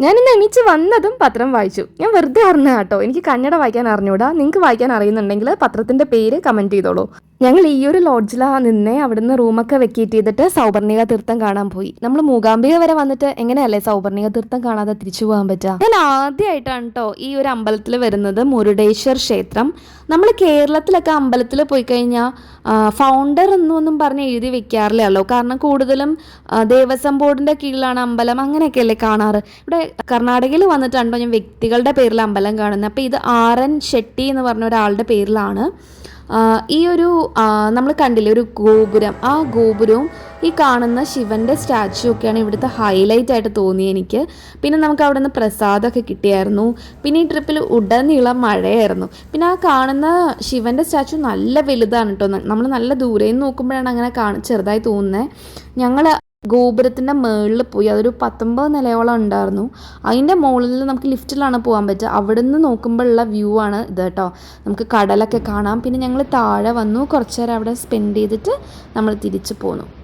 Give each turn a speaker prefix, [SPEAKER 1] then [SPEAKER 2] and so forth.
[SPEAKER 1] ഞാൻ ഇന്ന് എണീച്ച് വന്നതും പത്രം വായിച്ചു. ഞാൻ വെറുതെ അറിഞ്ഞ കേട്ടോ. എനിക്ക് കന്നഡ വായിക്കാൻ അറിഞ്ഞൂടാ. നിങ്ങൾക്ക് വായിക്കാൻ അറിയുന്നുണ്ടെങ്കിൽ പത്രത്തിന്റെ പേര് കമന്റ് ചെയ്തോളൂ. ഞങ്ങൾ ഈ ഒരു ലോഡ്ജിലാണ് നിന്നേ അവിടുന്ന് റൂമൊക്കെ വെക്കേറ്റ് ചെയ്തിട്ട് സൗപർണിക തീർത്ഥം കാണാൻ പോയി. നമ്മൾ മൂകാംബിക വരെ വന്നിട്ട് എങ്ങനെയല്ലേ സൗപർണിക തീർത്ഥം കാണാതെ തിരിച്ചു പോകാൻ പറ്റുക ഞാൻ ആദ്യമായിട്ടാണ് കേട്ടോ ഈ ഒരു അമ്പലത്തിൽ വരുന്നത് മുരുടേശ്വർ ക്ഷേത്രം. നമ്മൾ കേരളത്തിലൊക്കെ അമ്പലത്തിൽ പോയി കഴിഞ്ഞാൽ ഫൗണ്ടർ എന്നൊന്നും പറഞ്ഞ് എഴുതി വെക്കാറില്ലല്ലോ കാരണം കൂടുതലും ദേവസ്വം ബോർഡിന്റെ കീഴിലാണ് അമ്പലം അങ്ങനെയൊക്കെയല്ലേ കാണാറ്. ഇവിടെ കർണാടകയിൽ വന്നിട്ടാണ് ഞാൻ വ്യക്തികളുടെ പേരിൽ അമ്പലം കാണുന്നത്. അപ്പോൾ ഇത് ആർ എൻ ഷെട്ടി എന്ന് പറഞ്ഞ ഒരാളുടെ പേരിലാണ്. ഈ ഒരു നമ്മൾ കണ്ടില്ലേ ഒരു ഗോപുരം. ആ ഗോപുരവും ഈ കാണുന്ന ശിവന്റെ സ്റ്റാച്ചു ഒക്കെയാണ് ഇവിടുത്തെ ഹൈലൈറ്റ് ആയിട്ട് തോന്നി എനിക്ക്. പിന്നെ നമുക്ക് അവിടെ നിന്ന് പ്രസാദമൊക്കെ കിട്ടിയായിരുന്നു. പിന്നെ ഈ ട്രിപ്പിൽ ഉടനീളം മഴയായിരുന്നു. പിന്നെ ആ കാണുന്ന ശിവന്റെ സ്റ്റാച്ചു നല്ല വലുതാണ് കേട്ടോ നമ്മൾ നല്ല ദൂരെ നിന്ന് നോക്കുമ്പോഴാണ് അങ്ങനെ കാണ ചെറുതായി തോന്നുന്നത് ഞങ്ങൾ ഗോപുരത്തിന്റെ മുകളിൽ പോയി. അതൊരു പത്തൊമ്പത് നിലയോളം ഉണ്ടായിരുന്നു. അതിന്റെ മുകളിൽ നമുക്ക് ലിഫ്റ്റിലാണ് പോകാൻ പറ്റുക. അവിടെ നിന്ന് നോക്കുമ്പോഴുള്ള വ്യൂ ആണ് ഇത് കേട്ടോ. നമുക്ക് കടലൊക്കെ കാണാം. പിന്നെ ഞങ്ങൾ താഴെ വന്നു. കുറച്ച് നേരം അവിടെ സ്പെൻഡ് ചെയ്തിട്ട് നമ്മൾ തിരിച്ചു പോന്നു.